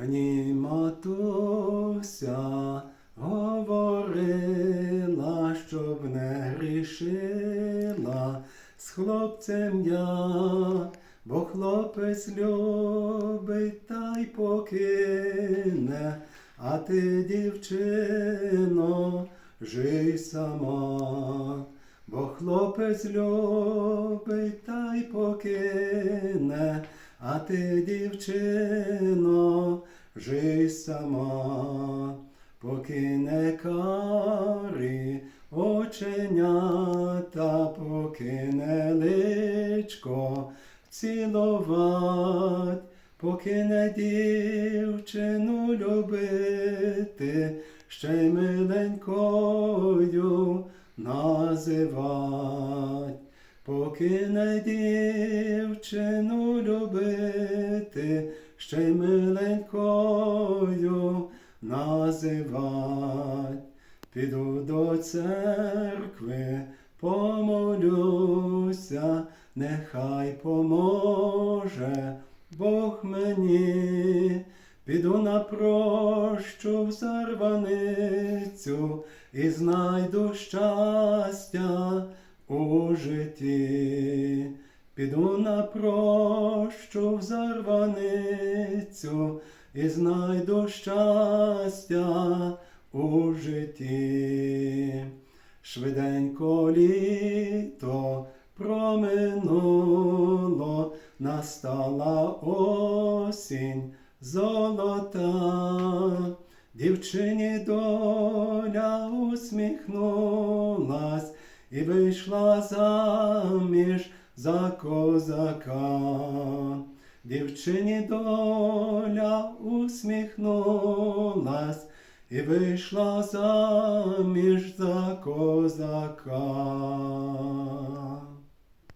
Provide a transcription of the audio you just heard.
Мені матуся говорила, щоб не грішила. З хлопцем я, бо хлопець любить та й покине, а ти, дівчино, жий сама, бо хлопець любить та й покине, а ти, дівчино, жий сама, покине карі оченята, покине личко ціловать, покине дівчину любити, ще миленькою називать. Покине дівчину любити, ще й миленькою називать. Піду до церкви, помолюся, нехай поможе Бог мені. Піду на прощу в зарваницю і знайду щастя у житті. Піду на прощу в зарваницю і знайду щастя у житті. Швиденько літо проминуло, настала осінь золота. Дівчині доля усміхнулась і вийшла заміж за козака. Дівчині доля усміхнулась і вийшла заміж за козака.